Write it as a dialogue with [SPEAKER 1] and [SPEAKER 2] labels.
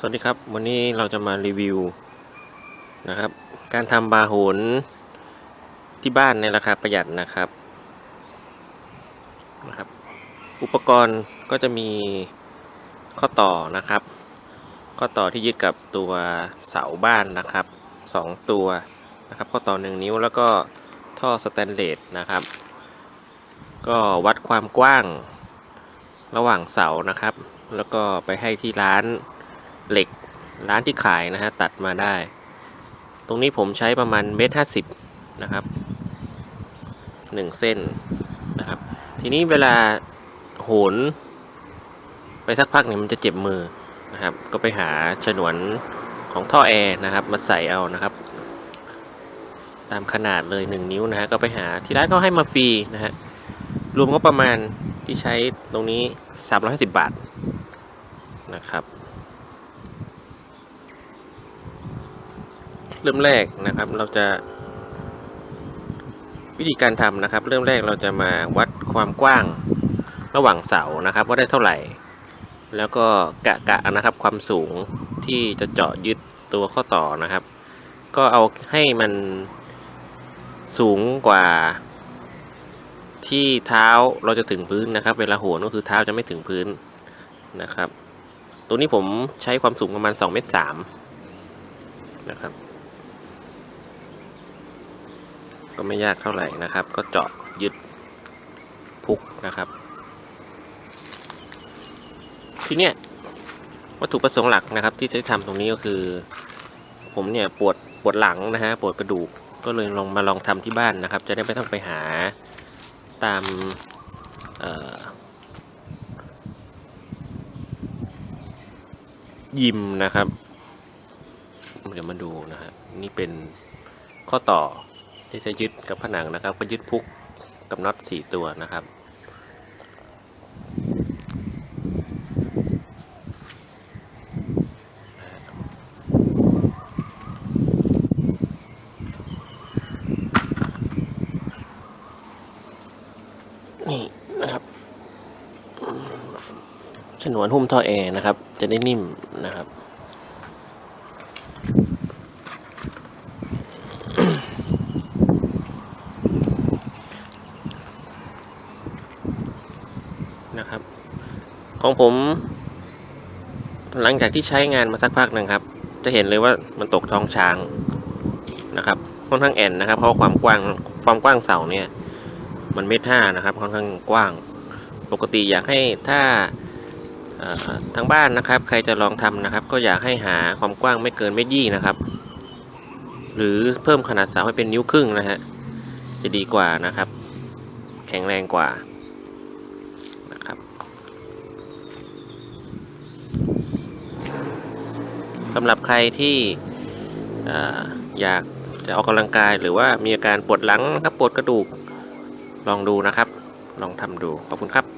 [SPEAKER 1] สวัสดีครับ วันนี้เราจะมารีวิวนะครับ การทำบาโหนที่บ้านในราคาประหยัดนะครับนะครับ อุปกรณ์ก็จะมีข้อต่อนะครับ ข้อต่อที่ยึดกับตัวเสาบ้านนะครับสองตัวนะครับ ข้อต่อหนึ่งนิ้วแล้วก็ท่อสแตนเลสนะครับ ก็วัดความกว้างระหว่างเสานะครับ แล้วก็ไปให้ที่ร้าน เหล็กร้านที่ขายนะฮะตัดมาได้ ตรงนี้ผมใช้ประมาณเมตรห้าสิบนะครับหนึ่งเส้นนะครับ ทีนี้เวลาโหน ไปสักพักเนี่ยมันจะเจ็บมือนะครับ ก็ไปหาฉนวนของท่อแอร์นะครับ มาใส่เอานะครับ ตามขนาดเลย 1 นิ้วนะฮะก็ไปหาที่ร้านเขาให้มาฟรีนะฮะรวมก็ประมาณที่ใช้ตรงนี้ 350 บาทนะครับ เริ่มแรกนะครับ เราจะ วิธีการทำนะครับ เริ่มแรกเราจะมาวัดความกว้างระหว่างเสานะครับ ว่าได้เท่าไหร่ แล้วก็กะกะนะครับ ความสูงที่จะเจาะยึดตัวข้อต่อนะครับ ก็เอาให้มันสูงกว่าที่เท้าเราจะถึงพื้นนะครับ เวลาโหนก็คือเท้าจะไม่ถึงพื้นนะครับ ตัวนี้ผมใช้ความสูงประมาณ2เมตร3นะครับ ก็ไม่ยากเท่าไหร่นะครับ ก็เจาะยึดพุกนะครับ ทีเนี้ยวัตถุประสงค์หลักนะครับ ที่จะทำตรงนี้ก็คือ ผมเนี่ยปวดปวดหลังนะฮะปวดกระดูกก็เลยลองมาลองทำที่บ้านนะครับ จะได้ไม่ต้องไปหาตามยิมนะครับ เดี๋ยวมาดูนะฮะนี่เป็นข้อต่อ ที่จะยึดกับผนังนะครับ ก็ยึดพุกกับน็อตสี่ตัวนะครับ นี่นะครับฉนวนหุ้มท่อแอร์นะครับ จะได้นิ่มนะครับ ของผม หลังจากที่ใช้งานมาสักพักหนึ่งครับ จะเห็นเลยว่ามันตกท้องช้างนะครับค่อนข้างแอนนะครับ เพราะความกว้างความกว้างเสาเนี่ย มันเมตรห้านะครับ ค่อนข้างกว้าง ปกติอยากให้ถ้าทางบ้านนะครับ ใครจะลองทำนะครับ ก็อยากให้หาความกว้างไม่เกินเมตรยี่นะครับ หรือเพิ่มขนาดเสาให้เป็นนิ้วครึ่งนะฮะจะดีกว่านะครับ แข็งแรงกว่านะครับ สำหรับใครที่เอ่ออยากจะออกกำลังกายหรือว่ามีอาการปวดหลังนะครับปวดกระดูกลองดูนะครับ ลองทำดูขอบคุณครับ